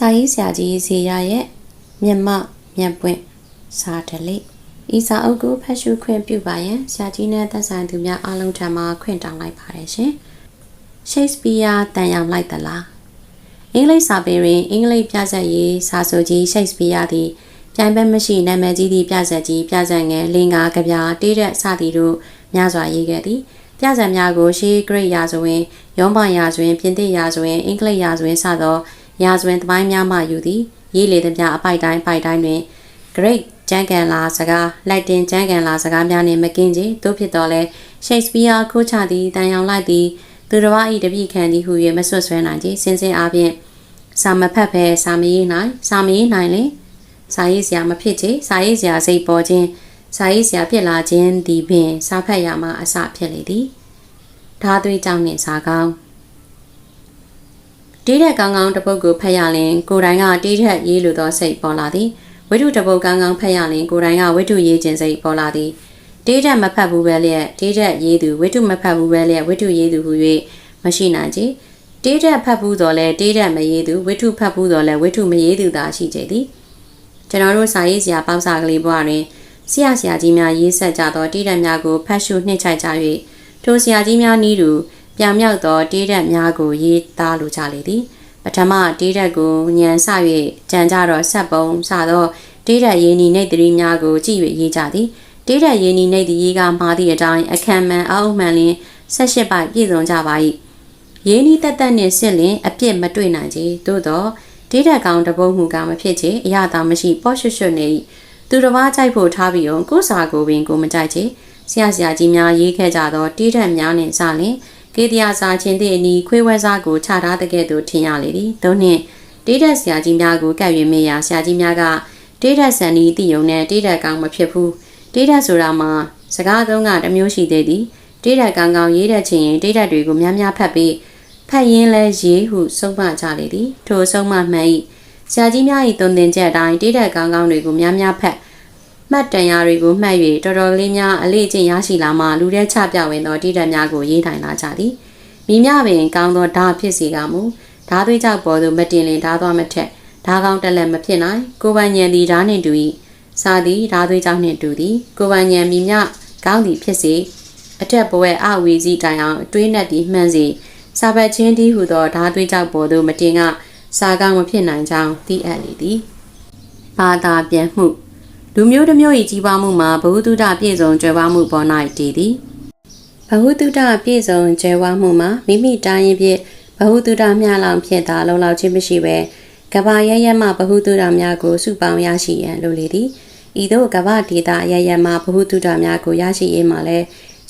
စာရေးဆရာကြီးဇေယျရဲ့မျက်မှောက်မျက်ပွင့်စာဓလေ့ဤစာအုပ်ကိုဖတ်ရှုခွင့်ပြုပါရန်ဆရာကြီးနဲ့သက်ဆိုင်သူများအားလုံးထံမှခွင့်တောင်းလိုက်ပါတယ်ရှင်။ Shakespeare တန်ရောင်လိုက်သလားအင်္ဂလိပ်စာပေတွင်အင်္ဂလိပ်ပြဇာတ်ရေးစာဆိုကြီး Shakespeare သည်ပြိုင်ဘက်မရှိနာမည်ကြီးသည့်ပြဇာတ်ကြီးပြဇာတ်ငယ်လင်္ကာကဗျာတေးတဲ့စသည်တို့များစွာရေးခဲ့သည်ပြဇာတ်များကိုရှေးဂရိတ်ရာဇဝင်ရောမရာဇဝင်ပြင်သစ်ရာဇဝင်အင်္ဂလိပ်ရာဇဝင်စသော ရာဇဝင်သမိုင်းများမှယူသည်ရေးလေသမျှအပိုက်တိုင်းပိုက်တိုင်းတွင် great ကျမ်းကန်လာစကားလိုက်တင်ကျမ်းကန်လာစကားများနှင့်မကင်းချေသို့ဖြစ်တော်လဲ Shakespeare ခိုးချသည်တန်ရောင်လိုက်သည်သူတော်ဘာဤတပိခံသည်ဟု၍မဆွတ်ဆွဲနိုင်ကြစင်စင်အားဖြင့်စာမဖတ်ဖဲစာမရေးနိုင်စာမရေးနိုင်လေစာရေးစရာမဖြစ်ချေစာရေးစရာစိတ်ပေါ်ခြင်းစာရေးစရာဖြစ်လာခြင်းသည်ပင်စာဖတ်ရမှာအစဖြစ်လေသည်ဓာသွေးကြောင့်နှင့်စာကောင်း တေးတဲ့ကောင်းကောင်းတစ်ပုဒ်ကိုဖတ်ရရင်ကိုယ်တိုင်ကတေးထက်ရေးလိုသောစိတ်ပေါ်လာသည်ဝိတုတစ်ပုဒ်ကောင်းကောင်းဖတ်ရရင်ကိုယ်တိုင်ကဝိတုရေးခြင်းစိတ်ပေါ်လာသည်တေးထက်မဖတ်ဘူးပဲလျက်တေးထက်ရေးသူဝိတုမဖတ်ဘူးပဲလျက်ဝိတုရေးသူဟု၍မရှိနိုင်ကြတေးထက်ဖတ်ဘူးတော့လဲတေးထက်မရေးသူဝိတုဖတ်ဘူးတော့လဲဝိတုမရေးသူသာရှိကြသည်ကျွန်တော်တို့စာရေးစရာပေါက်စာကလေးဘွားတွင်ဆရာဆရာကြီးများရေးဆက်ကြသောတေးတက်များကိုဖတ်ရှုနှိမ့်ချိုက်ကြ၍ထိုဆရာကြီးများနီးတူ ပြောင်မြောက်သောတေးတက်များကိုရေးသားလိုကြလေသည်ပထမတေးတက်ကိုညံဆ၍ကြံကြတော့ဆက်ပုံစသောတေးတက်ရင်းနီနှိပ်တရီများကိုကြည့်၍ရေးကြသည်တေးတက်ရင်းနီနှိပ်တရီကမှားသည့်အတိုင်းအခမ်းမှန်အောက်မှန်လင်းဆက်ရှစ်ပိုက်ပြည့်စုံကြပါ၏ရင်းနီတက်တက်နှင့်စစ်လင်အပြစ်မတွေ့နိုင်ကြသို့သောတေးတက်ကောင်တပုတ်မှုကမဖြစ်ချေအရသာမရှိပေါ့ရွှွှွနေ၏သူတစ်ပါးကြိုက်ဖို့ထားပြီးအောင်ကိုစာကိုပင်ကိုမကြိုက်ချေဆရာဆရာကြီးများရေးခဲ့ကြသောတေးတက်များနှင့်စလင် ကေတရာစာချင်းသည့်အနီးခွေးဝဲစားကိုခြာထားတဲ့ကဲ့သို့ထင်ရလေသည်သို့နှင့်တေးတက်ဆရာကြီးများကိုကပ်၍မေးရာဆရာကြီးများကတေးတက်ဆန်ဒီတည်ုံနဲ့တေးတက်ကောင်းမဖြစ်ဘူးတေးတက်ဆိုတာမှာစကားသုံးကတစ်မျိုးရှိသေးသည်တေးတက်ကောင်းကောင်းရေးတတ်ချင်ရင်တေးတက်တွေကိုများများဖတ်ပြီးဖတ်ရင်းလဲရေးဟုဆုံးမကြလေသည်ထိုဆုံးမမှန်၏ဆရာကြီးများ၏တုံသင်ချက်အတိုင်းတေးတက်ကောင်းကောင်းတွေကိုများများဖတ် မှတ်တမ်းရာတွေကိုမှတ်၍တော်တော်လေးများအလေးကျင့်ရရှိလာမှလူတဲ့ချပြဝင်သောတိတက်များကိုရေးထိုင်လာကြသည်မိမြပင်ကောင်းသောဓာဖြစ်စီကမူဓာသွေးကြောက်ပေါ်သို့မတင်လင်ဓာသွားမထက်ဓာကောင်းတက်လက်မဖြစ်နိုင်ကိုပိုင်ညံသည်ဓာနှင့်တူ၏စာသည်ဓာသွေးကြောက်နှင့်တူသည်ကိုပိုင်ညံမိမြကောင်းသည်ဖြစ်စေအထက်ဘဝအဝေစီတိုင်အောင်တွေးနှက်သည်မှန်စေစာပတ်ချင်းသည်ဟုသောဓာသွေးကြောက်ပေါ်သို့မတင်ကစာကောင်းမဖြစ်နိုင်ကြောင်းသိအပ်လေသည်ဘာသာပြန်မှု လူမျိုးတစ်မျိုး၏ကြီးပွားမှုမှာဘဝတုဒပြည့်စုံကြွယ်ဝမှုပေါ်၌တည်သည်ဘဝတုဒပြည့်စုံကြွယ်ဝမှုမှာမိမိတိုင်းရင်ဖြင့်ဘဝတုဒမျှလောင်ဖြစ်တာလုံလောက်ခြင်းမရှိပဲကဘာရရမှဘဝတုဒများကိုစုပေါင်းရရှိရန်လိုလေသည်ဤသို့ကဘာဒေတာရရမှဘဝတုဒများကိုရရှိရေးမှာလဲ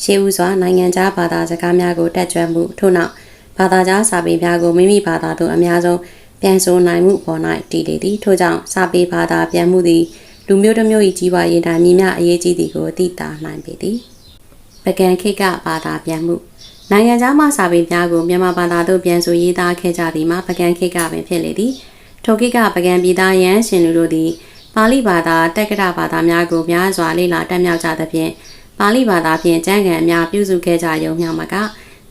ရှေးဥစွာနိုင်ငံခြားဘာသာစကားများကိုတက်ကြွမှုထို့နောက်ဘာသာကြားစာပေများကိုမိမိဘာသာသို့အများဆုံးပြန်ဆိုနိုင်မှုပေါ်၌တည်လေသည်ထို့ကြောင့်စာပေဘာသာပြန်မှုသည် လူမျိုးတစ်မျိုး၏ကြီးပွားရေးတိုင်းမြင့်မြအရေးကြီးသည်ကိုသိတာနိုင်ပေသည်ပကံခိကဘာသာပြန်မှုနိုင်ငံခြားမှစာပေများကိုမြန်မာဘာသာသို့ပြန်ဆိုရေးသားခဲ့ကြသည်မှာပကံခိကပင်ဖြစ်လေသည်ထိုခိကပကံပြည်သားရန်ရှင်လူတို့သည်ပါဠိဘာသာတက္ကရာဘာသာများကိုများစွာလေ့လာတက်မြောက်ကြသဖြင့်ပါဠိဘာသာဖြင့်ကျမ်းဂန်အများပြုစုခဲ့ကြရုံမျှမက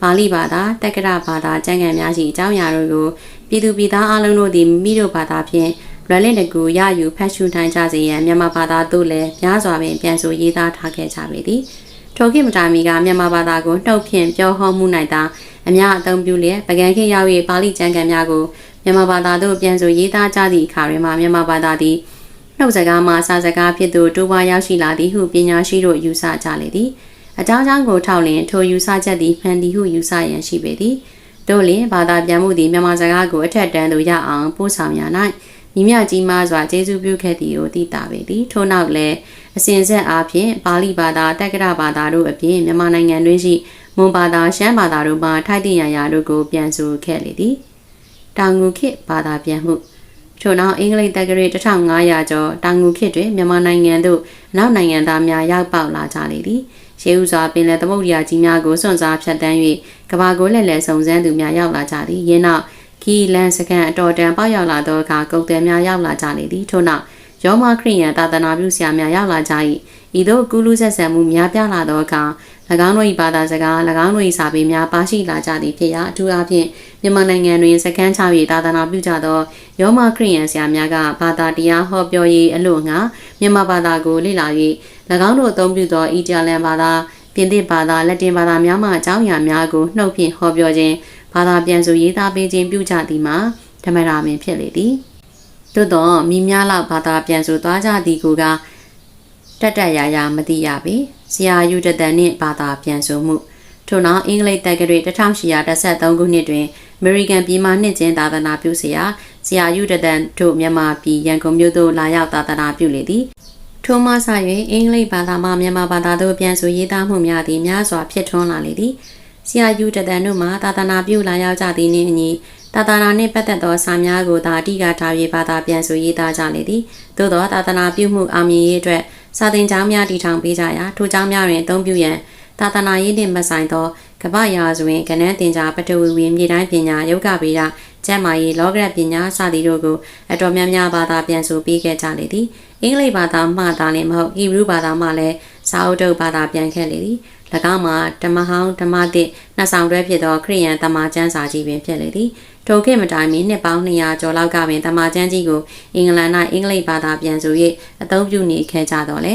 ပါဠိဘာသာတက္ကရာဘာသာကျမ်းဂန်များရှိအကြောင်းအရာတို့ကိုပြည်သူပြည်သားအလုံးတို့သည်မိမိတို့ဘာသာဖြင့် လွယ်လင့်တကူရယူဖတ်ရှုနိုင်ကြစေရန်မြန်မာဘာသာသို့လည်းများစွာပင်ပြန်ဆိုရေးသားထားခဲ့ကြပေသည်ထိုခေတ်မတိုင်မီကမြန်မာဘာသာကိုနှုတ်ဖြင့်ပြောဟောမှုနိုင်တာအများအသုံးပြုလျက်ပကံခေတ်ရောက်၍ပါဠိကျမ်းဂန်များကိုမြန်မာဘာသာသို့ပြန်ဆိုရေးသားကြသည့်အခါတွင်မှမြန်မာဘာသာသည်နှုတ်စကားမှစာစကားဖြစ်သို့တိုးပွားရောက်ရှိလာသည်ဟုပညာရှိတို့ယူဆကြလေသည်အကြောင်းကြောင့်ကိုထောက်လင်ထိုယူဆချက်သည်မှန်သည်ဟုယူဆရန်ရှိပေသည်တို့လင်ဘာသာပြန်မှုသည်မြန်မာစကားကိုအထက်တန်းသို့ရအောင်ပို့ဆောင်ရ၌ မိမြကြီးမားစွာကျေးဇူးပြုခဲ့သည်ကိုသိတာပေသည်ထို့နောက်လည်းအစဉ်ဆက်အားဖြင့်ပါဠိဘာသာတက္ကရာဘာသာတို့အပြင်မြန်မာနိုင်ငံတွင်ရှိမွန်ဘာသာရှမ်းဘာသာတို့မှထိုက်တည်ရရာတို့ကိုပြန်ဆိုခဲ့လေသည်တောင်ငူခေတ်ဘာသာပြန်မှုထို့နောက်အင်္ဂလိပ်တက္ကရာ1500ကျော်တောင်ငူခေတ်တွင်မြန်မာနိုင်ငံသို့နောက်နိုင်ငံသားများရောက်ပေါက်လာကြလေသည်ရှေးဥစွာပင်လယ်သမုဒ္ဒရာကြီးများကိုစွန့်စားဖြတ်တန်း၍ကဘာကိုလက်လက်စုံစမ်းသူများရောက်လာကြသည်ယင်းနောက် ခီလန်စကန်အတော်တန်ပေါက်ရောက်လာသောအခါကုတ်တယ်များရောက်လာကြလေသည်ထို့နောက်ယောမခရိယန်သာသနာပြုဆရာများရောက်လာကြ၏ဤသို့ကုလူဆက်ဆံမှုများပြားလာသောအခါ၎င်းတို့၏ဘာသာစကား၎င်းတို့၏စာပေများပါရှိလာကြသည်ဖြစ်ရာအထူးအားဖြင့်မြန်မာနိုင်ငံတွင်စကန်းချ၍သာသနာပြုကြသောယောမခရိယန်ဆရာများကဘာသာတရားဟောပြောရေးအလို့ငါမြန်မာဘာသာကိုလေ့လာ၍၎င်းတို့အသုံးပြုသောအီတလန်ဘာသာပြင်သစ်ဘာသာလက်တင်ဘာသာများမှအကြောင်းအရာများကိုနှုတ်ဖြင့်ဟောပြောခြင်း ဘာသာပြန်ဆိုရေးသားပေးခြင်းပြုကြသည်မှာဓမ္မရာမင်ဖြစ်လေသည်သို့သောမိများလောက်ဘာသာပြန်ဆိုသွားကြသည်ကိုကတက်တက်ရရမသိရပေဆရာယူတတန်နှင့်ဘာသာပြန်ဆိုမှုထို့နောက်အင်္ဂလိပ်တက္ကသိုလ်1813ခုနှစ်တွင်အမေရိကန်ပြည်မှနှစ်ချင်းသာသနာပြုဆရာဆရာယူတတန်တို့မြန်မာပြည်ရန်ကုန်မြို့သို့လာရောက်သာသနာပြုလေသည်ထိုမှစ၍အင်္ဂလိပ်ဘာသာမှမြန်မာဘာသာသို့ပြန်ဆိုရေးသားမှုများသည်များစွာဖြစ်ထွန်းလာလေသည် ဆရာယူတတန်တို့မှသာသနာပြုလာရောက်ကြသည်နှင့်အညီသာသနာနှင့်ပတ်သက်သောစာများကိုသာအဓိကထား၍ဘာသာပြန်ဆိုရေးသားကြလေသည်သို့သောသာသနာပြုမှုအောင်မြင်ရေးအတွက်စာသင်ကျောင်းများတည်ထောင်ပေးကြရာထိုကျောင်းများတွင်အသုံးပြုရန်သာသနာရေးနှင့်မဆိုင်သောကပ္ပရာဇဝင်ကဏ္ဍတင်ကြားပထဝီဝင်မြေတိုင်းပညာယောဂဗေဒကျမ်းမာရေးလောကရပညာစသည်တို့ကိုအတော်များများဘာသာပြန်ဆိုပေးခဲ့ကြလေသည်အင်္ဂလိပ်ဘာသာမှသာလည်းမဟုတ်ဟီဘရုဘာသာမှလည်းစာအုပ်တုပ်ဘာသာပြန်ခဲ့လေသည်၎ င်းမှာဓမ္မဟောင်းဓမ္မသစ်နှစ်ဆောင်တွဲဖြစ်သောခရိယန်တမန်ကျမ်းစာကြီးပင်ဖြစ်လေသည်ထိုခေတ်မတိုင်မီနှစ်ပေါင်း200ကျော်လောက်ကပင်တမန်ကျမ်းကြီးကိုအင်္ဂလန်၌အင်္ဂလိပ်ဘာသာပြန်ဆို၍အသုံးပြုနေခဲ့ကြတော့လေ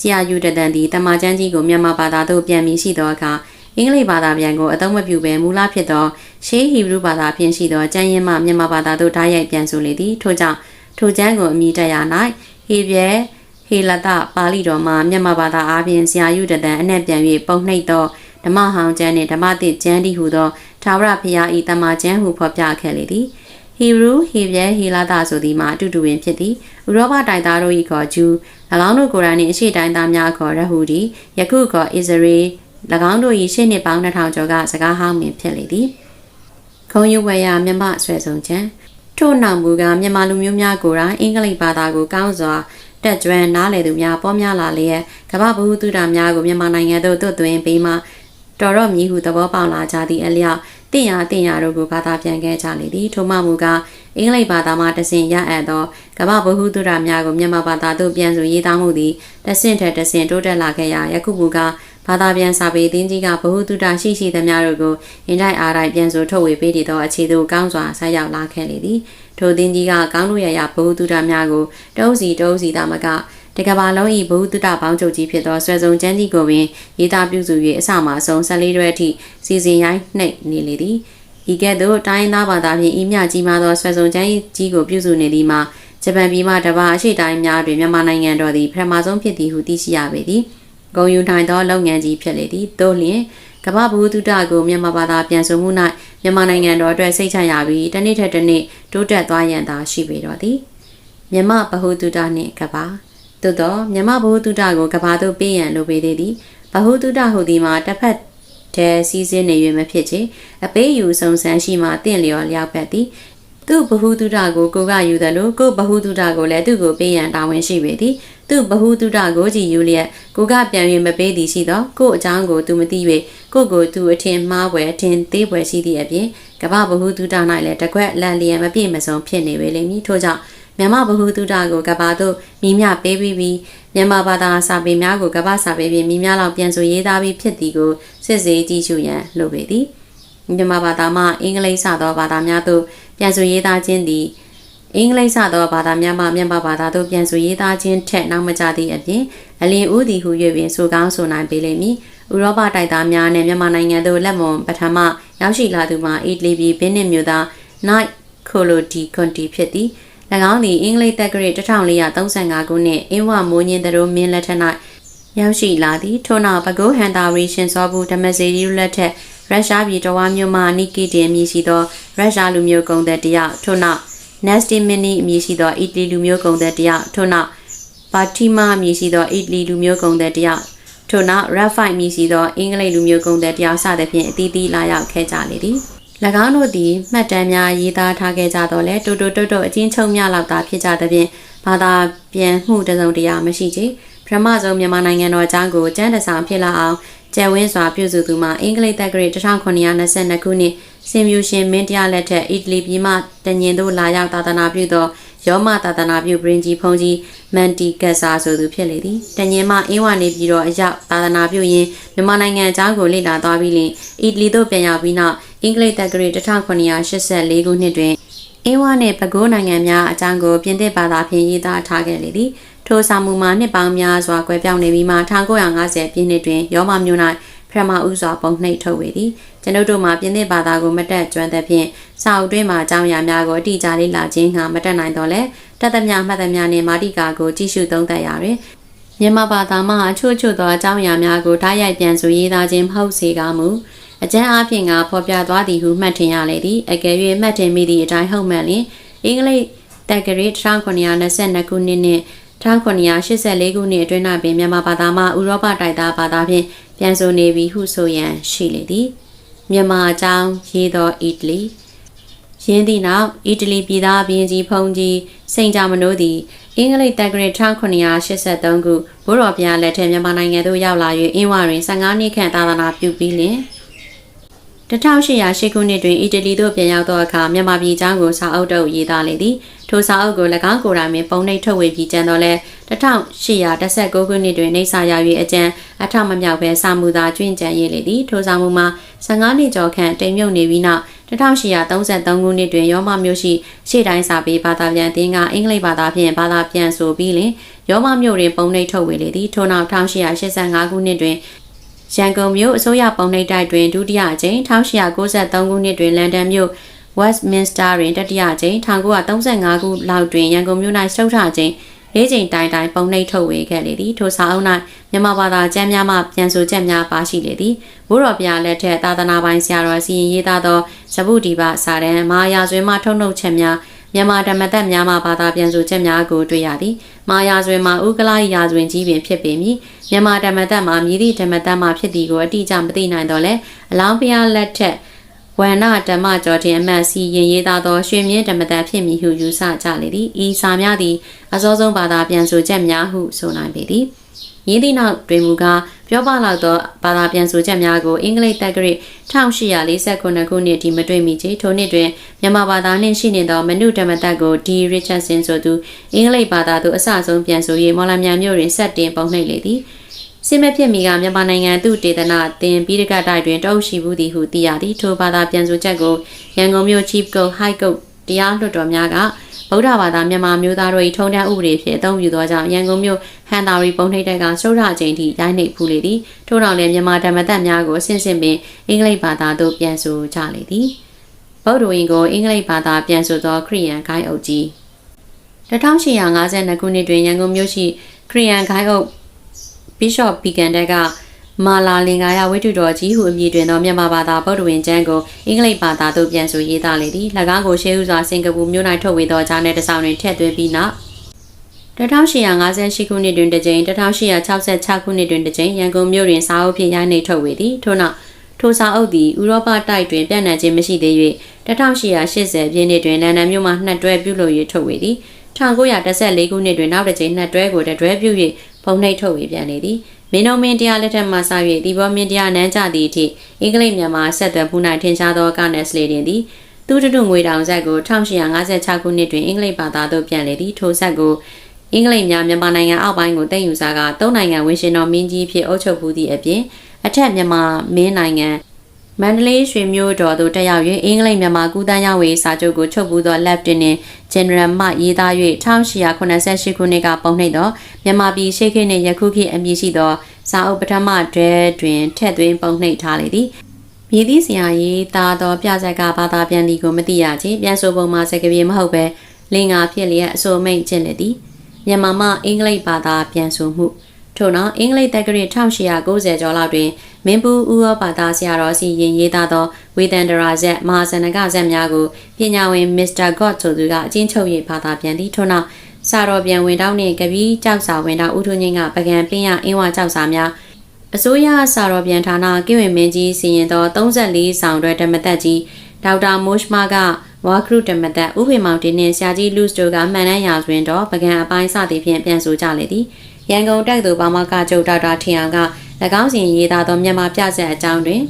ဆရာယူတတန်သည်တမန်ကျမ်းကြီးကိုမြန်မာဘာသာသို့ပြန်ပြီးရှိသောအခါအင်္ဂလိပ်ဘာသာပြန်ကိုအသုံးမပြုဘဲမူလဖြစ်သောရှေးဟီဘရုဘာသာဖြင့်ရှိသောကျမ်းရင်းမှမြန်မာဘာသာသို့ဓာတ်ရိုက်ပြန်ဆိုလေသည်ထို့ကြောင့်ထိုကျမ်းကိုအမိတက်ရ၌ဟေပြဲ ဟေလတပါဠိတော်မှာမြန်မာဘာသာအားဖြင့်ဆရာယူတတန်အနက်ပြန်၍ပုံနှိပ်သောဓမ္မဟောင်းကျမ်းနှင့်ဓမ္မသစ်ကျမ်းတိဟုသောထာဝရဘုရား၏တမန်ကျမ်းဟုဖော်ပြခဲ့လေသည်ဟီဘရူဟေပြဲဟေလာတာဆိုသည်မှာအတူတူပင်ဖြစ်သည်ဥရောပတိုက်သားတို့၏ခေါ်ဂျူး၎င်းတို့ကိုယ်တိုင်နှင့်အရှိတိုင်းသားများခေါ်ရဟူဒီယခုခေါ်အစ္စရေး၎င်းတို့၏ရှေ့နှစ်ပေါင်း2000ကျော်ကစကားဟောင်းပင်ဖြစ်လေသည်ခုံယူဝဲရမြမဆွဲဆုံးချံထို့နောက်မူကမြန်မာလူမျိုးများကိုယ်တိုင်အင်္ဂလိပ်ဘာသာကိုကောင်းစွာ တက်ကြွနားလည်သူများပေါ်များလာလျက်ကမ္ဘာဗဟုသုတများကိုမြန်မာနိုင်ငံသို့သွတ်သွင်းပြီးမှတော်တော့မြည်ဟုသဘောပေါက်လာကြသည့်အလျောက် တင့်ရတင့်ရတို့ကိုဘာသာပြန်ခဲ့ကြလေသည်ထို့မှမူကားအင်္ဂလိပ်ဘာသာမှတဆင့်ရအပ်သောကမ္ဘာဗဟုသုတများကိုမြန်မာဘာသာသို့ပြန်ဆိုရေးသားမှုသည်တဆင့်ထက်တဆင့်တိုးတက်လာခဲ့ရာယခုမူကားဘာသာပြန်စာပေသင်းကြီးကဗဟုသုတရှိရှိသမျှတို့ကိုအင်တိုင်းအားတိုင်းပြန်ဆိုထုတ်ဝေပေးတည်သောအခြေသို့ကောင်းစွာဆက်ရောက်လာခဲ့လေသည်ထိုသင်းကြီးကကောင်းလို့ရရဗဟုသုတများကိုတုံးစီတုံးစီသာမက တကဘာလုံးဤဘုဒ္ဓတပေါင်းချုပ်ကြီးဖြစ်သောဆွဲစုံကျမ်းကြီးကိုပင်ရေးသားပြုစု၍အစမှအဆုံး14ရွက်အထိစီစဉ်ရိုင်းနှိပ်နေလေသည်ဤကဲ့သို့တိုင်းသားဘာသာဖြင့်ဤမြကြီးမားသောဆွဲစုံကျမ်းကြီးကိုပြုစုနေသည်မှာဂျပန်ပြည်မှတပါအရှိတိုင်းများတွင်မြန်မာနိုင်ငံတော်သည်ပထမဆုံးဖြစ်သည်ဟုသိရှိရပေသည်ဂုံယူနိုင်သောလုပ်ငန်းကြီးဖြစ်လေသည်သို့လျှင်ကမ္ဘာဘုဒ္ဓတကိုမြန်မာဘာသာပြန်ဆိုမှု၌မြန်မာနိုင်ငံတော်အတွက်စိတ်ချရပြီးတစ်နေ့ထက်တစ်နေ့တိုးတက်သွားရန်သာရှိပေတော်သည်မြန်မာဘဟုတုတနှင့်ကဘာ သို့တော့မြမဘဟုတုတကိုကဘာသို့ပေးရန်လိုပေသေးသည်ဘဟုတုတဟုသည်မှာတစ်ဖက်တည်းစီးစင်းနေ၍မဖြစ်ချေအပေးယူစုံစမ်းရှိမှတင့်လျော်လျောက်ပတ်သည်သူ့ဘဟုတုတကိုကိုကယူတယ်လို့ကိုဘဟုတုတကိုလည်းသူ့ကိုပေးရန်တာဝန်ရှိပေသည်သူ့ဘဟုတုတကိုကြည်ယူလျက်ကိုကပြန်၍မပေးသည်ရှိသောကိုအကြောင်းကိုသူမသိ၍ကိုကိုသူအထင်မှားပွဲအထင်သေးပွဲရှိသည့်အပြင်ကမ္ဘာဘဟုတုတ၌လည်းတကွက်လန်လျက်မပြည့်မစုံဖြစ်နေပေလိမ့်မည်ထို့ကြောင့် မြန်မာဗဟုသုတကိုကဘာသို့မိမြပေးပြီးပြီးမြန်မာဘာသာစာပေများကိုကဘာစာပေဖြင့်မိမြလောက်ပြန်ဆိုရေးသားပြီးဖြစ်သည်ကိုစစ်စေးကြည့်ရှုရန်လိုပေသည်မြန်မာဘာသာမှအင်္ဂလိပ်စသောဘာသာများသို့ပြန်ဆိုရေးသားခြင်းသည်အင်္ဂလိပ်စသောဘာသာများမှမြန်မာဘာသာသို့ပြန်ဆိုရေးသားခြင်းထက်နောက်မကျသည့်အပြင်အလင်းဦးသည်ဟု၍ပင်ဆိုကောင်းဆိုနိုင်ပေလိမ့်မည်ဥရောပတိုက်သားများနဲ့မြန်မာနိုင်ငံသို့လက်မွန်ပထမရောက်ရှိလာသူမှာအီတလီပြည်ဘင်းနစ်မြို့သား Night Colodi Conti ဖြစ်သည်၎ င်းသည်အင်္ဂလိပ်တက္ကရာ1435ခုနှစ်အင်းဝမိုးညင်းသူတို့မင်းလက်ထက်၌ရောက်ရှိလာသည်ထို့နောက်ဘဂိုးဟန်တာရီရှင်စောဘူးဓမ္မစေရီလက်ထက်ရုရှားပြည်တော်ဝါမြို့မှနီကီတင်အမည်ရှိသောရုရှားလူမျိုးကုံသက်တယောက်ထို့နောက် Nasty Mini အမည်ရှိသောအီတလီလူမျိုးကုံသက်တယောက်ထို့နောက်ပါတီမာအမည်ရှိသောအီတလီလူမျိုးကုံသက်တယောက်ထို့နောက် Rafai အမည်ရှိသောအင်္ဂလိပ်လူမျိုးကုံသက်တယောက်စသဖြင့်အသီးသီးလာရောက်ခဲ့ကြလေသည်။၎ င်းတို့သည်မှတ်တမ်းများရေးသားထားခဲ့ကြတော့လဲတိုတိုတိုတိုအချင်းချုပ်များလောက်သာဖြစ်ကြသဖြင့်ဘာသာပြန်မှုတစုံတရာမရှိချေဖပထမဆုံးမြန်မာနိုင်ငံတော်အကြောင်းကိုကျန်းတဆောင်ဖြစ်လာအောင် ကျယ်ဝန်းစွာပြုစုသူမှာအင်္ဂလိပ်တက္ကရာ1922ခုနှစ်စင်မြူရှင်မင်းတရားလက်ထက်အီတလီပြည်မှတညင်တို့လာရောက်သာသနာပြုသောရောမသာသနာပြုပရင်ကြီးဖုန်ကြီးမန်တီကက်ဆာဆိုသူဖြစ်လေသည်တညင်မှအင်းဝနေပြီးတော့အရောက်သာသနာပြုရင်းမြန်မာနိုင်ငံအကြောင်းကိုလေ့လာသွားပြီးလင်အီတလီသို့ပြန်ရောက်ပြီးနောက်အင်္ဂလိပ်တက္ကရာ1984ခုနှစ်တွင်အင်းဝနှင့်ပဲခူးနိုင်ငံများအကြောင်းကိုပြင်သစ်ဘာသာဖြင့်ရေးသားထားခဲ့လေသည် ထိုစာမှုမှာနှစ်ပေါင်းများစွာကွယ်ပြောင်းနေပြီးမှ1950ပြည့်နှစ်တွင်ရောမမြို့၌ပထမဦးစွာပုံနှိပ်ထုတ်ဝေသည်ကျွန်ုပ်တို့မှာပြင်သစ်ဘာသာကိုမတက်ကျွမ်းသဖြင့်စာအုပ်တွင်မှအကြောင်းအရာများကိုအတိအကျလေ့လာခြင်းဟာမတက်နိုင်တော့လဲတတ်သမျှမှတ်သမျှနှင့်မာတိကာကိုကြည့်ရှုသုံးသပ်ရတွင်မြန်မာဘာသာမှအချို့ချို့သောအကြောင်းအရာများကိုဓာတ်ရိုက်ပြန်ဆိုရေးသားခြင်းမဟုတ်စေကားမူအကျန်းအားဖြင့်ကဖော်ပြသွားသည်ဟုမှတ်ထင်ရလေသည်အကယ်၍မှတ်ထင်မိသည့်အတိုင်းဟုတ်မှန်လျင်အင်္ဂလိပ်တက္ကရာ1922ခုနှစ်နှင့် 1984ခုနှစ်အတွင်း၌ပင်မြန်မာဘာသာမှဥရောပတိုက်သားဘာသာဖြင့်ပြန်ဆိုနေပြီဟုဆိုရန်ရှိလေသည်မြန်မာအကြောင်းရေးသောအီတလီရင်းသည့်နောက်အီတလီပြည်သားဘင်းကြီးဖုန်ကြီးစိန်ဂျာမနိုးသည်အင်္ဂလိပ်တက္ကရာ1983ခုဘိုးတော်ဘုရားလက်ထက်မြန်မာနိုင်ငံသို့ရောက်လာ၍အင်းဝတွင်15နှစ်ခန့်သာသနာပြုပြီးလျှင် 1808ခုနှစ်တွင်အီတလီသို့ပြန်ရောက်သောအခါမြန်မာပြည်အကြောင်းကိုစာအုပ်တုပ်ရေးသားလေသည်ထိုစာအုပ်ကို၎င်းကိုယ်တိုင်ပင်ပုံနှိပ်ထုတ်ဝေပြီးကျန်တော့လဲ1819ခုနှစ်တွင်နေစာရ၍အကျန်းအထမမြောက်ပဲစာမှုသာကျွင့်ကြံရေးလေသည်ထိုစာမှုမှာ15နှစ်ကျော်ခန့်တိမ်မြုပ်နေပြီးနောက်1833ခုနှစ်တွင်ရောမမြို့ရှိရှေ့တိုင်းစာပေဘာသာပြန်အသင်းကအင်္ဂလိပ်ဘာသာဖြင့်ဘာသာပြန်ဆိုပြီးလင်ရောမမြို့တွင်ပုံနှိပ်ထုတ်ဝေလေသည်ထို့နောက်1885ခုနှစ်တွင် ရန်ကုန်မြို့အစိုးရပုံနှိပ်တိုက်တွင်ဒုတိယအကြိမ်1893ခုနှစ်တွင်လန်ဒန်မြို့ Westminster တွင်တတိယကြိမ်1935ခုလောက်တွင်ရန်ကုန်မြို့၌စုပ်ထကြိမ်လေးချိန်တိုင်တိုင်ပုံနှိပ်ထုတ်ဝေခဲ့လေသည်ထိုစာအုပ်၌မြန်မာဘာသာကျမ်းများမှပြန်ဆိုချက်များပါရှိလေသည်ဘိုးတော်ပြလက်ထက်သာသနာပိုင်ဆရာတော်စီရင်ရေးသားသောဇဗုဒီပစာရန်မာယာဇွေမှထုတ်နှုတ်ချက်များ မြန်မာဓမ္မသက်များမှဘာသာပြန်ဆိုချက်များကိုတွေ့ရသည်မာယာဇွေမှာဥကလာရာဇဝင်ကြီးပင်ဖြစ်ပေမည်မြန်မာဓမ္မသက်မှာမြည်သည့်ဓမ္မသက်မှာဖြစ်သည်ကိုအတိအကျမသိနိုင်တော့လဲအလောင်းပြားလက်ထက်ဝန္နာဓမ္မကျော်တင်အမတ်စီရင်ရေးသားသောရွှေမြင့်ဓမ္မတန်ဖြစ်မည်ဟုယူဆကြလေသည်ဤစာများသည်အစောဆုံးဘာသာပြန်ဆိုချက်များဟုဆိုနိုင်ပေသည် ရင်းသည့်နောက်တွင်မူကားပြောပလောက်သောဘာသာပြန်ဆိုချက်များကိုအင်္ဂလိပ်တက္ကရာ1849ခုနှစ်ဒီမတွေ့မီချေထိုနှစ်တွင်မြန်မာဘာသာနှင့်ရှိနေသောမနုဓမ္မတက်ကိုဒီရစ်ချတ်ဆင်ဆိုသူအင်္ဂလိပ်ဘာသာသို့အစဆုံးပြန်ဆို၍မော်လမြိုင်မြို့တွင်ဆက်တင်ပုံနှိပ်လေသည်စင်မဖြစ်မီကမြန်မာနိုင်ငံသူတေသနာတင်ပြီးတကတိုက်တွင်တောက်ရှိဘူးသည်ဟုသိရသည်ထိုဘာသာပြန်ဆိုချက်ကိုရန်ကုန်မြို့ Chief Court High Court တရားလွှတ်တော်များက ဗုဒ္ဓဘာသာမြန်မာမျိုးသားတို့၏ထုံတန်းဥပဒေဖြင့်အသုံးပြုသောကြောင့်ရန်ကုန်မြို့ဟန်တာရီပုံနှိပ်တက်ကစုရချိန်ထိရိုက်နှိပ်ဖူးလေသည်ထို့နောက်လည်းမြန်မာဓမ္မသက်များကိုအစဉ်စဉ်ပင်အင်္ဂလိပ်ဘာသာသို့ပြန်ဆိုကြလေသည်ဗုဒ္ဓဝင်ကိုအင်္ဂလိပ်ဘာသာပြန်ဆိုသောခရီးယန်ဂိုင်းအုပ်ကြီး1852ခုနှစ်တွင်ရန်ကုန်မြို့ရှိခရီးယန်ဂိုင်းအုပ် Bishop Beacon တက်က မာလာလင်္ကာယဝိတုတော်ကြီးဟုအမည်တွင်သောမြန်မာဘာသာဗုဒ္ဓဝင်ကျမ်းကိုအင်္ဂလိပ်ဘာသာသို့ပြန်ဆိုရေးသားလေသည်၎င်းကိုရှေးဥစွာစင်ကာပူမြို့၌ထုတ်ဝေသောဂျာနယ်တစ်စောင်တွင်ထည့်သွင်းပြီးနောက်1858ခုနှစ်တွင်တစ်ကြိမ်1866ခုနှစ်တွင်တစ်ကြိမ်ရန်ကုန်မြို့တွင်စာအုပ်ဖြင့်ရိုက်နှိပ်ထုတ်ဝေသည်ထို့နောက်ထိုစာအုပ်သည်ဥရောပတိုက်တွင်ပြန့်နှံ့ခြင်းမရှိသေး၍1880ပြည့်နှစ်တွင်လန်ဒန်မြို့မှနှစ်တွဲပြုလုပ်၍ထုတ်ဝေသည်1914ခုနှစ်တွင်နောက်တစ်ကြိမ်နှစ်တွဲကိုတတွဲပြု၍ပုံနှိပ်ထုတ်ဝေပြန်လေသည် မင်းတို့မင်းတရားလက်ထက်မှစ၍ဒီဘောမင်းတရားနန်းကြသည့်အထိအင်္ဂလိပ်မြန်မာဆက်သွယ်မှု၌ထင်ရှားသောကနက်စလေတင်သည်သူတတုငွေတောင်ဆက်ကို1856ခုနှစ်တွင်အင်္ဂလိပ်ဘာသာသို့ပြန်လေသည်ထိုဆက်ကိုအင်္ဂလိပ်များမြန်မာနိုင်ငံအောက်ပိုင်းကိုတင်ယူစားကသုံးနိုင်ငံဝင်းရှင်တော်မင်းကြီးဖြစ်အုပ်ချုပ်မှုသည့်အပြင်အထက်မြန်မာမင်းနိုင်ငံ မန္တလေးရွှေမြို့တော်သို့တက်ရောက်၍အင်္ဂလိပ်မြန်မာကူးတန်းရောက်ဝေးစာချုပ်ကိုချုပ်ပူးသော Lieutenant General မှရေးသား၍1888ခုနှစ်ကပုံနှိပ်သောမြန်မာပြည်ရှိခေနှင့်ယခုခေတ်အမည်ရှိသောစာအုပ်ပထမတွဲတွင်ထည့်သွင်းပုံနှိပ်ထားလေသည်မြည်သည့်ဆရာရေးသားသောပြဇက်ကဘာသာပြန်သည်ကိုမသိရခြင်းပြန်ဆိုပုံမှာစကားပြေမဟုတ်ပဲလင်္ကာဖြစ်လျက်အဆိုမိတ်ကျင့်လေသည်မြန်မာမှအင်္ဂလိပ်ဘာသာပြန်ဆိုမှု ထို့နောက်အင်္ဂလိပ်တက္ကရာ1890ကျော်လောက်တွင်မင်းပူဥရောဘာသာဆရာတော်စီရင်ရေးသားသောဝေတန္တရာဇက်မဟာဇနကဇက်များကိုပညာဝင်မစ္စတာဂေါ့ဆိုသူကအချင်းချုပ်၍ဘာသာပြန်သည်ထို့နောက်စာတော်ပြန်ဝင်တောင်းနှင့်ကပီးကြောက်စာဝင်တောင်းဦးထွန်းချင်းကပကံပင်းရအင်းဝကြောက်စာများအစိုးရစာတော်ပြန်ဌာနကိဝင်မင်းကြီးစီရင်သော34ဆောင်တွဲဓမ္မသက်ကြီးဒေါက်တာမိုးရှမာကဝါခရုဓမ္မသက်ဥပေမောင်တင်နှင့်ဆရာကြီးလူစတိုကမှန်နှန်းရာတွင်တော့ပကံအပိုင်းစသည်ဖြင့်ပြန်ဆိုကြလေသည် ရန်ကုန်တိုက်သူဘာမကကျုပ်ဒေါက်တာထင်အောင်က၎င်းစီရေးသားသောမြန်မာပြဆက်အကြောင်းတွင်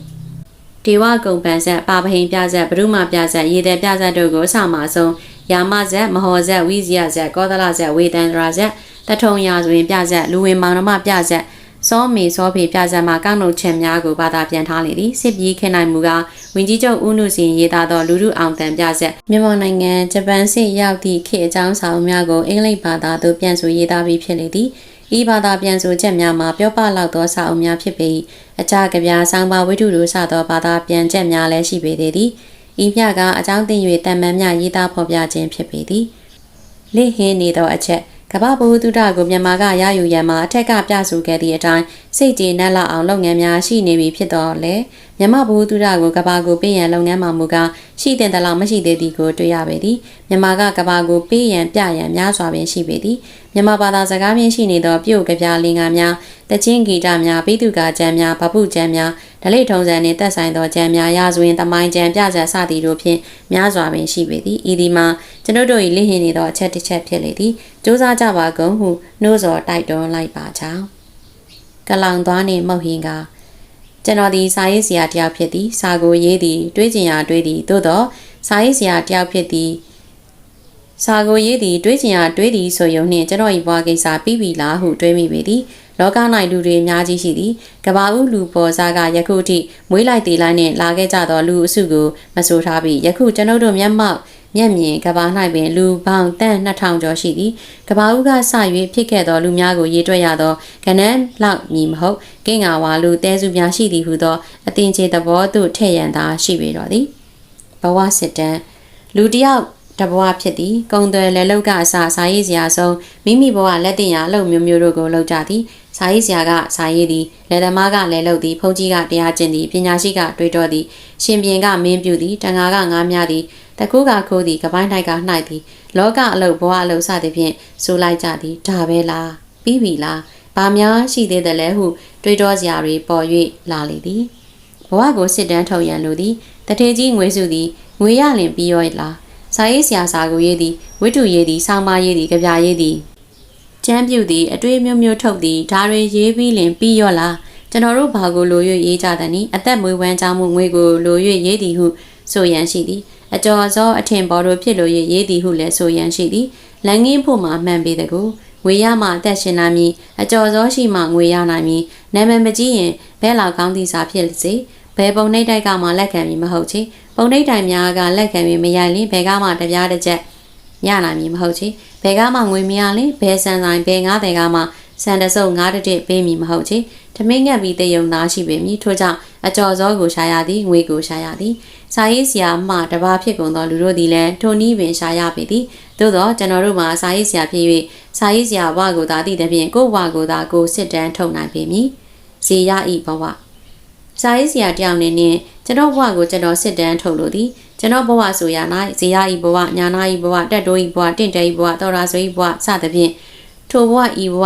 ဒေဝကုံပန်ဆက်ပါပဟိန်ပြဆက်ဘဒုမပြဆက်ရေတဲ့ပြဆက်တို့ကိုအစမှဆုံးယာမဇက်မဟောဇက်ဝိဇယဇက်ကောသလဇက်ဝေတန္တရာဇက်တထုံရာဆိုရင်ပြဆက်လူဝင်မောင်နှမပြဆက်စောမေစောဖေပြဆက်မှာကောက်နှုတ်ချက်များကိုဘာသာပြန်ထားလေသည်စစ်ပြေးခင်နိုင်မူကဝင်းကြီးချုပ်ဦးနုစင်ရေးသားသောလူလူအောင်တန်ပြဆက်မြန်မာနိုင်ငံဂျပန်စစ်ရောက်သည့်ခေတ်အကြောင်းဆောင်များကိုအင်္ဂလိပ်ဘာသာသို့ပြန်ဆိုရေးသားပြီးဖြစ်လေသည် ဤဘာသာပြန်ဆိုချက်များမှာပြောပလောက်သောစာအုပ်များဖြစ်ပြီးအကြကဗျာဆောင်းပါဝိထုတို့စသောဘာသာပြန်ချက်များလည်းရှိပေသေးသည်ဤမျှကအကြောင်းသိ၍တန်မန်များရေးသားဖော်ပြခြင်းဖြစ်ပေသည်လိဟင်းနေသောအချက်ကမ္ဘာဘုသူဒကိုမြန်မာကရယူရန်မှာအထက်ကပြဆိုခဲ့သည့်အတိုင်းစိတ်ကျေနပ်လောက်အောင်လုပ်ငန်းများရှိနေပြီဖြစ်တော့လေ မြန်မာဘုသူဒကိုကမ္ဘာကိုပေးရန်လုပ်ငန်းမှာမူကားရှိတဲ့တလောက်မရှိသေးသည်ကိုတွေ့ရပေသည်မြန်မာကကမ္ဘာကိုပေးရန်ပြရန်များစွာပင်ရှိပေသည်မြန်မာဘာသာစကားဖြင့်ရှိနေသောပြုတ်ကြပြလင်္ကာများတချင်းဂီတများပိတုကာကျမ်းများဗပုကျမ်းများဒလိထုံစံနှင့်သက်ဆိုင်သောကျမ်းများရာဇဝင်တမိုင်းကျမ်းပြဆက်စသည်တို့ဖြင့်များစွာပင်ရှိပေသည်ဤဒီမှာကျွန်ုပ်တို့၏လိဟင်နေသောအချက်တစ်ချက်ဖြစ်လေသည်စ조사ကြပါကုန်ဟုနှိုးစော်တိုက်တွန်းလိုက်ပါကြောင်းကလောင်သွားနှင့်မဟုတ်ဟင်က ကျွန်တော်ဒီစာရေးဆရာတယောက်ဖြစ်သည်စာကိုရေးသည်တွေးကျင်ရာတွေးသည်သို့တော့စာရေးဆရာတယောက်ဖြစ်သည်စာကိုရေးသည်တွေးကျင်ရာတွေးသည်ဆိုရုံနှင့်ကျွန်တော်၏ဘွားကိစ္စပြီးပြီလားဟုတွေးမိပေသည်လောက၌လူတွေအများကြီးရှိသည်ကဘာဦးလူပေါ်စားကယခုထိမွေးလိုက်သေးလိုက်နှင့်လာခဲ့ကြသောလူအစုကိုမဆိုထားပြီးယခုကျွန်ုပ်တို့မျက်မှောက် မျက်မြင်ကဘာ၌ပင်လူပေါင်းတန်း2000ကျော်ရှိသည်ကဘာဦးကစ၍ဖြစ်ခဲ့သောလူများကိုရေးတွက်ရသောကနန်းလောက်မည်မဟုတ်ကင်းငါဝါလူတဲစုများရှိသည်ဟုသောအတင်ချေသဘောသို့ထည့်ရန်သာရှိပေတော်သည်ဘဝစစ်တမ်းလူတယောက် တဘဝဖြစ်သည်ကုံသွယ်လက်လုတ်ကအစာစာရေးစရာဆုံးမိမိဘဝလက်တင်ရာအလုပ်မျိုးမျိုးတို့ကိုလုပ်ကြသည်စာရေးစရာကစာရေးသည်လက်သမားကလည်းလုပ်သည်ဖုန်ကြီးကတရားကျင့်သည်ပညာရှိကတွေးတောသည်ရှင်ပြန်ကမင်းပြုသည်တန်ဃာကငားများသည်တကူကခိုးသည်ကပိုင်းတိုက်ကနှိုက်သည်လောကအလုပ်ဘဝအလုပ်စသည်ဖြင့်ဆိုလိုက်ကြသည်ဒါပဲလားပြီးပြီလားဘာများရှိသေးတယ်လဲဟုတွေးတောစရာတွေပေါ်၍လာလေသည်ဘဝကိုစစ်တမ်းထုတ်ရန်လိုသည်တထေကြီးငွေစုသည်ငွေရလင်ပြီးရောလား စာရေးဆရာစာကိုရေးသည်ဝိတုရေးသည်ဆောင်းပါးရေးသည်ကြပြရေးသည်ကျမ်းပြုသည်အတွေ့မျိုးမျိုးထုတ်သည်ဒါတွေရေးပြီးလင်ပြီးရောလားကျွန်တော်တို့ဘာကိုလို၍ရေးကြသည်နီအသက်မွေးဝမ်းကြောင်းမှုငွေကိုလို၍ရေးသည်ဟုဆိုရန်ရှိသည်အကျော်စောအထင်ပေါ်တို့ဖြစ်လို့ရေးသည်ဟုလည်းဆိုရန်ရှိသည်လန်ငင်းဖို့မှာမှန်ပေတကူငွေရမှအသက်ရှင်နိုင်မည်အကျော်စောရှိမှငွေရနိုင်မည်နာမည်မကြီးရင်ဘဲလောက်ကောင်းသည့်စာဖြစ်စေဘယ်ပုံနှိပ်တိုက်ကမှလက်ခံမည်မဟုတ်ချေ ပုံနှိပ်တိုင်များကလက်ခံပြီးမရိုက်လင်ဘယ်ကမှတပြားတစ်ချက်ရနိုင်မည်မဟုတ်ချေဘယ်ကမှငွေမရလင်ဘယ်ဆန်ဆိုင်ဘယ်ငါးတဲ့ကမှစံတစုပ်ငါးတစ်ပေးမည်မဟုတ်ချေထမင်းငက်ပြီးတယုံသားရှိပေမည်ထို့ကြောင့်အကျော်စောကိုရှာရသည်ငွေကိုရှာရသည်စာရေးဆရာမှတပါဖြစ်ကုန်သောလူတို့သည်လည်းထိုနည်းပင်ရှာရပေသည်သို့သောကျွန်တော်တို့မှာစာရေးဆရာဖြစ်၍စာရေးဆရာဘဝကိုသာတည်တဲ့ဖြင့်ကိုယ့်ဘဝကိုသာကိုစစ်တမ်းထုတ်နိုင်ပေမည်ဇေယဤဘဝစာရေးဆရာတယောက်နေနဲ့ ကျွန်တော်ဘဝကိုကျွန်တော်စစ်တမ်းထုတ်လို့သည်ကျွန်တော်ဘဝဆိုရ၌ဇေယဤဘဝညာနာဤဘဝတက်တိုးဤဘဝတင့်တဲဤဘဝတော်ရာဆိုဤဘဝစသဖြင့်ထိုဘဝဤဘဝ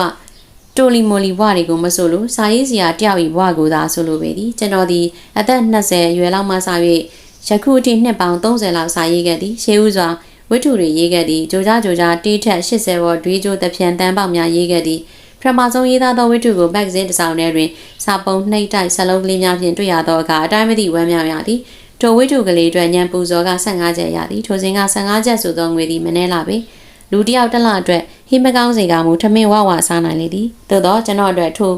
တိုလီမိုလီဘဝတွေကိုမဆိုလို့စာရေးဆရာတယောက်ဤဘဝကိုသာဆိုလိုပေသည်ကျွန်တော်ဒီအသက်20ရွယ်လောက်မှစ၍ယခုအထိနှစ်ပေါင်း30လောက်စာရေးခဲ့သည်ရှေးဥစွာဝိထုတွေရေးခဲ့သည်ကြိုကြားကြိုကြားတေးထက်80ဘော်ဒွေးကြိုတပြန်တန်းပေါက်များရေးခဲ့သည် ပထမဆုံးရေးသားသောဝိထုကိုမဂ္ဂဇင်းတစ်စောင်ထဲတွင်စာပုံနှိပ်တိုက်ဆက်လုံးကလေးများဖြင့်တွေ့ရသောအခါအတိုင်းမသိဝမ်းမြောက်ရသည်ထိုဝိထုကလေးအတွက်ညံပူဇော်က15ကျပ်ရသည်ထိုစဉ်က15ကျပ်ဆိုသောငွေသည်မနှဲလာပေလူတစ်ယောက်တစ်လအတွက်ဟိမကောင်းစေကမူထမင်းဝဝစားနိုင်လေသည်သို့သောကျွန်တော်အတွက်ထို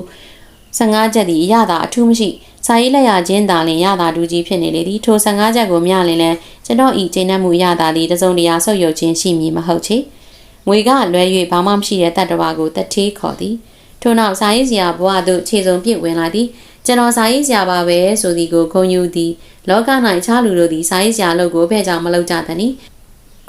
15ကျပ်သည်အရသာအထူးမရှိစာရေးလက်ရချင်းသာလင်ရတာဒူကြီးဖြစ်နေလေသည်ထို15ချက်ကိုမျှလင်လဲကျွန်တော်ဤချိန်နှမှုရတာသည်တစုံတရာဆုပ်ယုပ်ခြင်းရှိမည်မဟုတ်ချေ ငွေကလွဲ၍ဘာမှမရှိတဲ့တတ္တဝါကိုတထေးခေါ်သည်ထို့နောက်စာရေးစရာဘဝသို့ခြေစုံပြစ်ဝင်လာသည်ကျွန်တော်စာရေးစရာပါပဲဆိုသည်ကိုဂုံယူသည်လောက၌ခြားလူတို့သည်စာရေးစရာလုပ်ကိုဖဲ့ကြောင်မလုပ်ကြသနည်း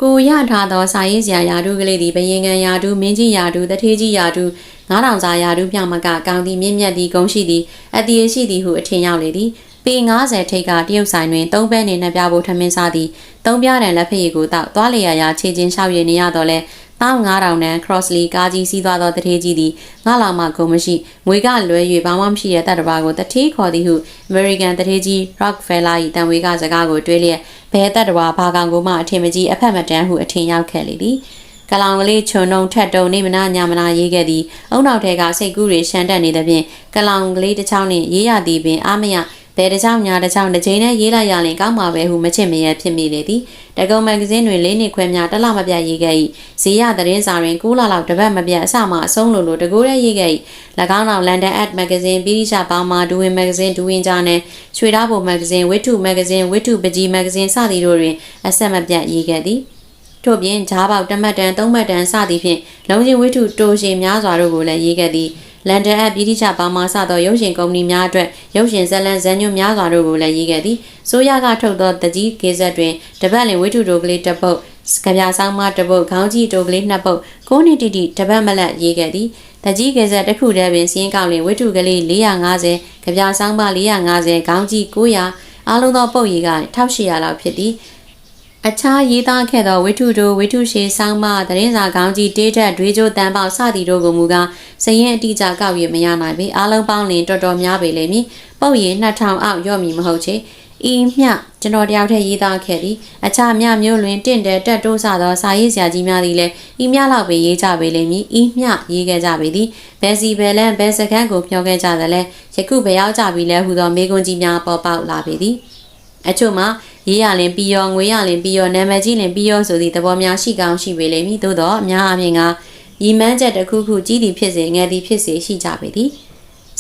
ကိုရထားသောစာရေးစရာယာတုကလေးသည်ဘယင်ငံယာတုမင်းကြီးယာတုတထေးကြီးယာတု9000စာယာတုပြမကကောင်းသည်မြင့်မြတ်သည်ဂုံရှိသည်အတည်ရှိသည်ဟုအထင်ရောက်လေသည်ပေ90ထိပ်ကတရုတ်ဆိုင်တွင်သုံးပဲနေနှပြဖို့ထမင်းစားသည်သုံးပြတဲ့လက်ဖက်ရည်ကိုတောက်သွားလေရရာခြေချင်းလျှောက်ရည်နေရတော့လဲ 19000တန် Crossley ကားကြီးစီးသွားသောတထေးကြီးသည်ငါလာမှဂုံမရှိငွေကလွဲ၍ဘာမှမရှိတဲ့တပ်တပါကိုတထေးခေါ်သည်ဟု American တထေးကြီး Rockefeller ၏တန်ဝေကစကားကိုတွေးလျက်ဘဲတပ်တပါဘာကောင်ကိုမှအထင်မကြီးအဖက်မတန်းဟုအထင်ရောက်ခဲ့လေသည်ကလောင်ကလေးခြုံနှုံထက်တုံနေမနာညာမနာရေးခဲ့သည်အုံနောက်ထဲကစိတ်ကူးတွေရှမ်းတက်နေသဖြင့်ကလောင်ကလေးတစ်ချောင်းနှင့်ရေးရသည်ပင်အာမယ ဘယ်တစ်ချောင်းညာတစ်ချောင်းတစ်ချိန်နဲ့ရေးလိုက်ရရင်ကောင်းမှာပဲဟုမချစ်မရဖြစ်မိလေသည်တကုံမဂ္ဂဇင်းတွင်လေးနှစ်ခွဲများတစ်လမပြတ်ရေးခဲ့၏ဇေယသတင်းစာတွင်9လလောက်တစ်ပတ်မပြတ်အစမှအဆုံးလိုလိုတကူရဲရေးခဲ့၏၎င်းနောက် London Ad Magazine ပိရိရှာပေါင်းမှာဒူဝင်မဂ္ဂဇင်းဒူဝင်ဂျာနယ်ရွှေသားဘုံမဂ္ဂဇင်းဝိထုမဂ္ဂဇင်းဝိထုပကြီးမဂ္ဂဇင်းစသည်တို့တွင်အဆက်မပြတ်ရေးခဲ့သည်ထို့ပြင်ဂျားပေါက်တမတ်တန်သုံးမတ်တန်စသည်ဖြင့်လုံချင်းဝိထုတိုးရှင်များစွာတို့ကိုလည်းရေးခဲ့သည် လန်ဒန်အပ်ပြည်တိချပါမာစသောရုပ်ရှင်ကုမ္ပဏီများအတွက်ရုပ်ရှင်ဇာတ်လမ်းဇာတ်ညွှန်းများစွာတို့ကိုလည်းရေးခဲ့သည်ဆိုရကထုတ်သောတကြီးကေဇက်တွင်တပတ်လင်ဝိထုတိုကလေးတစ်ပုတ်ကဗျာဆောင်မတစ်ပုတ်ခေါင်းကြီးတိုကလေးနှစ်ပုတ်ကိုးနှစ်တိတိတပတ်မလက်ရေးခဲ့သည်တကြီးကေဇက်တစ်ခုတည်းပင်စီးရင်ကောက်လင်ဝိထုကလေး450ကဗျာဆောင်မ450ခေါင်းကြီး900အားလုံးသောပုတ်ရည်က1800လောက်ဖြစ်သည် အခြားရေးသားခဲ့သောဝိထုတို့ဝိထုရှည်ဆောင်းမသတင်းစာကောင်းကြီးတေးတက်တွေးကြိုးတန်ပေါက်စသည်တို့ကိုမူကားစရင်အတိအကျကောက်ရမရနိုင်ပေအားလုံးပေါင်းလင်တော်တော်များပေလိမ့်မည်ပုတ်ရည်2000အောက်ရော့မည်မဟုတ်ချေဤမျှကျွန်တော်တယောက်တည်းရေးသားခဲ့သည်အခြားမျှမျိုးလွင်တင့်တယ်တက်တိုးဆသောစာရေးဆရာကြီးများသည်လည်းဤမျှလောက်ပဲရေးကြပေလိမ့်မည်ဤမျှရေးခဲ့ကြပေသည်ဘယ်စီဘယ်လန်ဘယ်စကန်းကိုပြောခဲ့ကြသလဲယခုဘယ်ရောက်ကြပြီလဲဟူသောမေကွန်ကြီးများပေါ်ပေါက်လာပေသည်အချို့မှာ ရေးရလင်ပြီးရောငွေရလင်ပြီးရောနာမည်ကြီးလင်ပြီးရောဆိုသည့်သဘောများရှိကောင်းရှိပေလိမ့်မည်သို့တော့အများအပြားကရီမန်းချက်တစ်ခုခုကြီးသည်ဖြစ်စေငယ်သည်ဖြစ်စေရှိကြပေသည်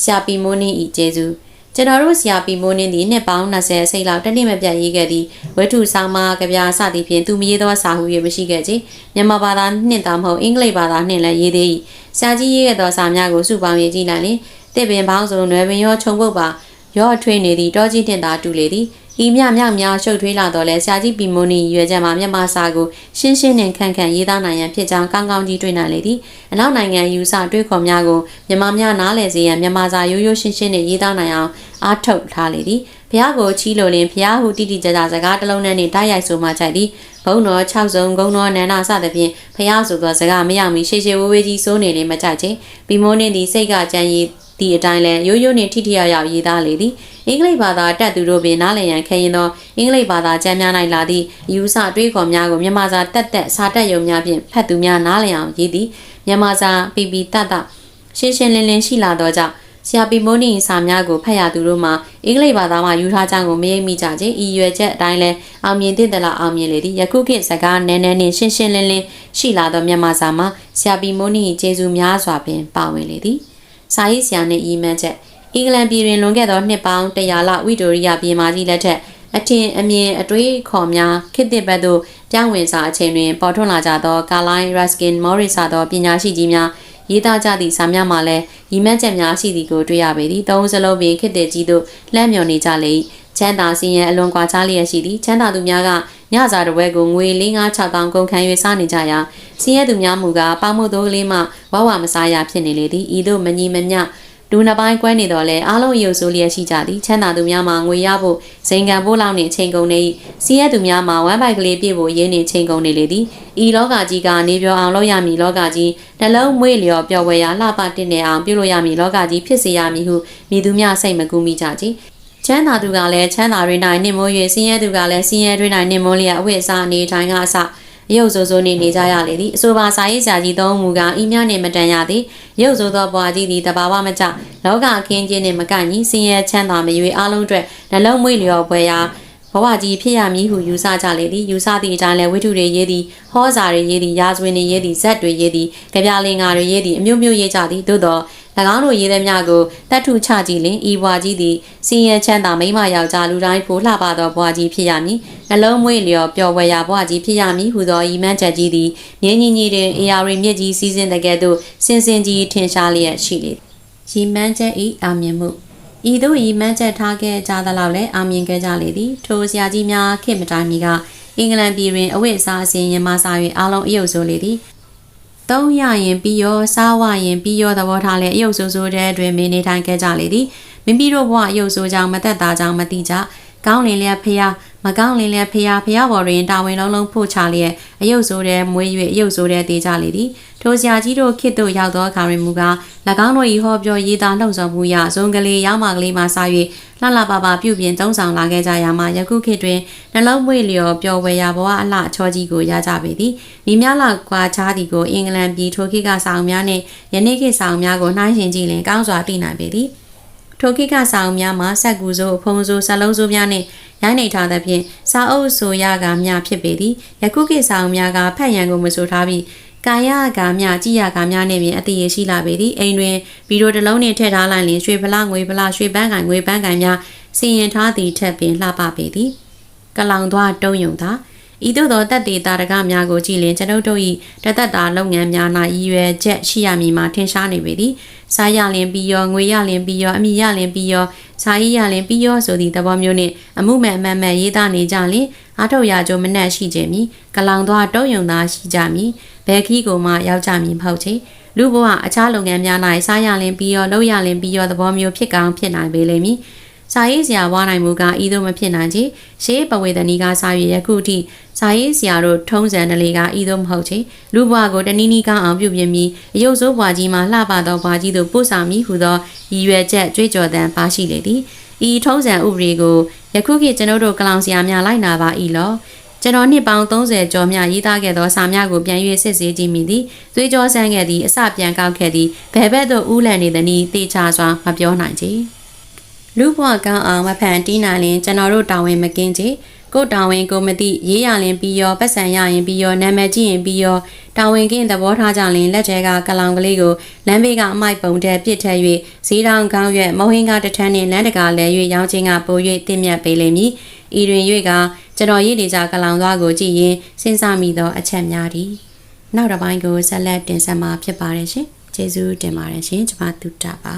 ဆရာပီမိုးနင်းဤကျေးဇူးကျွန်တော်တို့ဆရာပီမိုးနင်းသည်နှစ်ပေါင်း20စိတ်လောက်တနေ့မပြတ်ရေးခဲ့သည်ဝတ္ထုဆောင်မကြပြာစသည်ဖြင့်သူမရေးသောစာဟု၍မရှိခဲ့ချေမြန်မာဘာသာနှင့်သာမဟုတ်အင်္ဂလိပ်ဘာသာနှင့်လည်းရေးသေး၏ဆရာကြီးရေးခဲ့သောစာများကိုစုပေါင်းရေးကြည့်နိုင်လင်တစ်ပင်ပေါင်းစုံနွယ်ပင်ရောခြုံပုတ်ပါရော့ထွေးနေသည့်တောကြီးတင်သာတူလေသည် ဤမြမြောက်များရှုပ်ထွေးလာတော့လဲဆရာကြီးပီမိုနီရွယ်ချက်မှာမြန်မာစာကိုရှင်းရှင်းနဲ့ခန့်ခန့်ရေးသားနိုင်ရန်ဖြစ်ကြောင်းကောင်းကောင်းကြီးတွေ့နိုင်လေသည်အနောက်နိုင်ငံယူဆတွေးခေါ်များကိုမြန်မာများနားလည်စေရန်မြန်မာစာရိုးရိုးရှင်းရှင်းနဲ့ရေးသားနိုင်အောင်အားထုတ်ထားလေသည်ဘုရားကိုချီးလိုလင်ဘုရားဟုတိတိကျကျစကားတစ်လုံးနဲ့တိုက်ရိုက်ဆိုမှကြိုက်သည်ဘုံတော်6စုံဂုံတော်နန္ဒစသဖြင့်ဘုရားဆိုသောစကားမရောက်မီရှေရှေဝေးဝေးကြီးစိုးနေလေမကြိုက်ချေပီမိုးနင်းသည်စိတ်ကကြံရည် ဒီအတိုင်းလဲရိုးရိုးနဲ့ထိထိရောက်ရောက်ရေးသားလေသည်အင်္ဂလိပ်ဘာသာတက်သူတို့ပင်နားလည်ရန်ခဲရင်သောအင်္ဂလိပ်ဘာသာကျမ်းများ၌လာသည့်အယူဆတွေးခေါ်များကိုမြန်မာစာတက်တက်စာတက်ရုံများဖြင့်ဖတ်သူများနားလည်အောင်ရေးသည်မြန်မာစာပီပီတတ်တရှင်းရှင်းလင်းလင်းရှိလာသောကြောင့်ဆရာပီမိုးနီစာများကိုဖတ်ရသူတို့မှာအင်္ဂလိပ်ဘာသာမှယူထားကြောင်းကိုမရိပ်မိကြခြင်းဤရွယ်ချက်အတိုင်းလဲအောင်မြင်တဲ့တလားအောင်မြင်လေသည်ယခုခေတ်စကားနည်းနည်းနှင့်ရှင်းရှင်းလင်းလင်းရှိလာသောမြန်မာစာမှာဆရာပီမိုးနီကျေးဇူးများစွာပင်ပါဝင်လေသည် စာရေးဆရာနှင့်ဤမှန်းချက်အင်္ဂလန်ပြည်တွင်လွန်ခဲ့သောနှစ်ပေါင်း100လဝီတိုရီယာပြည်မာကြီးလက်ထက်အထင်အမြင်အတွေးခေါ်များခေတ်သစ်ဘက်သို့ပြောင်းဝင်စာအချိန်တွင်ပေါ်ထွန်းလာကြသောကာလိုင်းရက်စကင်မော်ရစ်စာသောပညာရှိကြီးများရေးသားကြသည့်စာများမှာလည်းရီမန်းချက်များရှိသည်ကိုတွေ့ရပေသည်သုံးစလုံးပင်ခေတ်သစ်ကြီးသို့လှမ်းမြော်နေကြလေ၏ချမ်းသာစင်ရန်အလွန်ကွာခြားလျက်ရှိသည်ချမ်းသာသူများက ညစာတစ်ဝဲကိုငွေ4-5-6တောင်ကုန်ခံ၍စားနေကြရာစင်ရသူများမူကားပေါမှုသိုးကလေးမှဝဝမစားရဖြစ်နေလေသည်ဤသို့မညီမမျှလူနှစ်ပိုင်းကွဲနေတော့လဲအားလုံးရုပ်ဆိုးလျက်ရှိကြသည်ချမ်းသာသူများမှာငွေရဖို့ဇိမ်ခံဖို့လောက်နေချိန်ကုန်နေစီးရဲသူများမှာဝမ်းပိုက်ကလေးပြည့်ဖို့ရင်းနေချိန်ကုန်နေလေသည်ဤလောကကြီးကနေပြောအောင်လုပ်ရမည်လောကကြီးနှလုံးမွေ့လျော်ပျော်ဝဲရာလှပတင့်နေအောင်ပြုလုပ်ရမည်လောကကြီးဖြစ်စေရမည်ဟုမိသူများစိတ်မကူးမိကြကြ ချမ်းသာသူကလည်းချမ်းသာတွေနိုင်နှင့်မိုး၍ဆင်းရဲသူကလည်းဆင်းရဲတွေနိုင်နှင့်မိုးလျက်အဝိအစားအနေတိုင်းကအစရုပ်ဆိုးဆိုးနေနေကြရလေသည်အဆိုပါစာရေးဆရာကြီးသုံးမူကဤမြနှင့်မတန်ရသည်ရုပ်ဆိုးသောဘွားကြီးသည်တဘာဝမကျလောကအခင်းချင်းနှင့်မကန့်ညီဆင်းရဲချမ်းသာမရွေအားလုံးအတွက်နှလုံးမွေ့လျော်ပွဲရာ ဘဝကြီးဖြစ်ရမည်ဟုယူဆကြလေသည်ယူဆသည့်အတိုင်းလည်းဝိထုတွေရေးသည်ဟောစာတွေရေးသည်ရာဇဝင်တွေရေးသည်ဇက်တွေရေးသည်ကြပြလင်္ကာတွေရေးသည်အမျိုးမျိုးရေးကြသည်သို့သော၎င်းတို့ရေးသည်များကိုတတ်ထုချကြည့်လင်ဤဘွားကြီးသည်စင်ရချမ်းသာမိမယောက်ျားလူတိုင်းဖိုလှပသောဘွားကြီးဖြစ်ရမည်နှလုံးမွေ့လျော်ပျော်ဝဲရာဘွားကြီးဖြစ်ရမည်ဟုသောဤမှန်းချက်ကြီးသည်မြင်းကြီးကြီးတွင်အေယာရီမြစ်ကြီးစီးစင်းတဲ့ကဲ့သို့စင်စင်ကြီးထင်ရှားလျက်ရှိလေရီမှန်းချက်ဤအောင်မြင်မှု ဤသို့ဤမှန်းချက်ထားခဲ့ကြသလောက်လည်းအောင်မြင်ခဲ့ကြလေသည်ထိုဆရာကြီးများခေတ်မတိုင်မီကအင်္ဂလန်ပြည်တွင်အဝိအစားအစဉ်ရမစာ၍အားလုံးအယုတ်ဆိုလေသည်သုံးရရင်ပြီးရောစားဝရင်ပြီးရောသဘောထားလဲအယုတ်ဆိုးဆိုးတဲ့အတွင်မင်းနေထိုင်ခဲ့ကြလေသည်မိမိတို့ဘဝအယုတ်ဆိုးကြောင့်မသက်သာကြောင့်မတိကြကောင်းလင်လျက်ဖျား မမကောင်းလင်းလဲဖျားဖျားပေါ်တွင်တာဝန်လုံးလုံးဖို့ချလျက်အယုတ်ဆိုးတဲ့မွေး၍အယုတ်ဆိုးတဲ့တေကြလေသည်ထိုဆရာကြီးတို့ခေတ်သို့ရောက်သောအခါတွင်မူကား၎င်းတို့၏ဟောပြောရေးသားလှုံ့ဆော်မှုရဇုံကလေးရောက်မကလေးမှစ၍လှလှပပပြုပြင်သုံးဆောင်လာခဲ့ကြရမှာယခုခေတ်တွင်နှလုံးမွေလျော်ပျော်ဝယ်ရာဘဝအလှအချောကြီးကိုရကြပေသည်မိများလာကွာချားသည်ကိုအင်္ဂလန်ပြည်ထိုခေတ်ကဆောင်များနှင့်ယနေ့ခေတ်ဆောင်များကိုနှိုင်းယှဉ်ကြည့်လင်ကောင်းစွာသိနိုင်ပေသည် ထိုခေတ်ကဆောင်များမှာဆက်ကူစိုးအဖုံစိုးစလုံးစိုးများနှင့်ရိုင်းနေထားသဖြင့်စာအုပ်ဆိုရကများဖြစ်ပေသည်ယခုခေတ်ဆောင်များကဖတ်ရန်ကိုမဆိုထားပြီးကာယကမြကြည်ရကမြနဲ့ပြင်အတည်ရရှိလာပေသည်အိမ်တွင်ဗီဒီယိုတစ်လုံးနှင့်ထည့်ထားလိုက်လျင်ရွှေဖလားငွေဖလားရွှေပန်းကန်ငွေပန်းကန်များစီရင်ထားသည့်ထက်ပင်လှပပေသည်ကလောင်သွားတုံးယုံသာ ဤသို့သောတက်တေတာရကများကိုကြည်လင်ကျွန်ုပ်တို့၏တသက်တာလုပ်ငန်းများ၌ရည်ရွယ်ချက်ရှိရမည်မှာထင်ရှားနေပေသည်စားရလင်ပြီးရောငွေရလင်ပြီးရောအမိရလင်ပြီးရောစာရေးရလင်ပြီးရောဆိုသည့်သဘောမျိုးနှင့်အမှုမဲ့အမှန်မဲ့ရေးသားနေကြလင်အားထုတ်ရကြုံမနှက်ရှိကြမည်ကလောင်သွားတုံးယုံသာရှိကြမည်ဘယ်ခီးကိုမှရောက်ကြမည်မဟုတ်ချေလူဘဝအခြားလုပ်ငန်းများ၌စားရလင်ပြီးရောလုပ်ရလင်ပြီးရောသဘောမျိုးဖြစ်ကောင်းဖြစ်နိုင်ပေလိမ့်မည် စာရေးဆရာဝါနိုင်မှုကဤသို့မဖြစ်နိုင်ချေရှေးပဝေသနီကစာရွေယခုထိစာရေးဆရာတို့ထုံးစံတလေကဤသို့မဟုတ်ချေလူဘဝကိုတနည်းနည်းကောင်းအောင်ပြုပြင်ပြီးအယုတ်ဆိုးဘွားကြီးမှလှပသောဘွားကြီးတို့ပို့ဆောင်မိဟုသောရည်ရွယ်ချက်ကြွေးကြော်သံပါရှိလေသည်ဤထုံးစံဥပဒေကိုယခုခေတ်ကျွန်ုပ်တို့ကလောင်ဆရာများလိုက်နာပါ၏လောကျွန်တော်နှစ်ပေါင်း30ကျော်မြရေးသားခဲ့သောစာများကိုပြန်၍စစ်ဆေးကြည့်မိသည်သွေးကြောဆန်းခဲ့သည်အစပြန်ကောက်ခဲ့သည်ဘယ်ဘက်သို့ဥလန်နေသည်နည်းတေချာစွာမပြောနိုင်ချေ လူဘွားကောင်းအောင်မဖန်တီးနိုင်ရင်ကျွန်တော်တို့တာဝန်မကင်းချေကိုတာဝန်ကိုမသိရေးရလင်ပြီးရောပတ်စံရရင်ပြီးရောနာမည်ကြည့်ရင်ပြီးရောတာဝန်ကင်းသဘောထားကြလင်လက်ကျဲကကလောင်ကလေးကိုလမ်းဘေးကအမိုက်ပုံတဲ့ပြစ်ထက်၍ဈေးတောင်ကောင်းရွက်မုံဟင်းကတထန်းနှင့်လမ်းတကာလဲ၍ရောင်းချင်းကပို၍တင့်မြတ်ပေးလိမ့်မည်ဤတွင်၍ကကျွန်တော်ရည်နေကြကလောင်သွားကိုကြည့်ရင်စဉ်းစားမိသောအချက်များသည်နောက်တစ်ပိုင်းကိုဆက်လက်တင်ဆက်မှာဖြစ်ပါတယ်ရှင်ကျေးဇူးတင်ပါတယ်ရှင်ကျွန်မတူတာပါ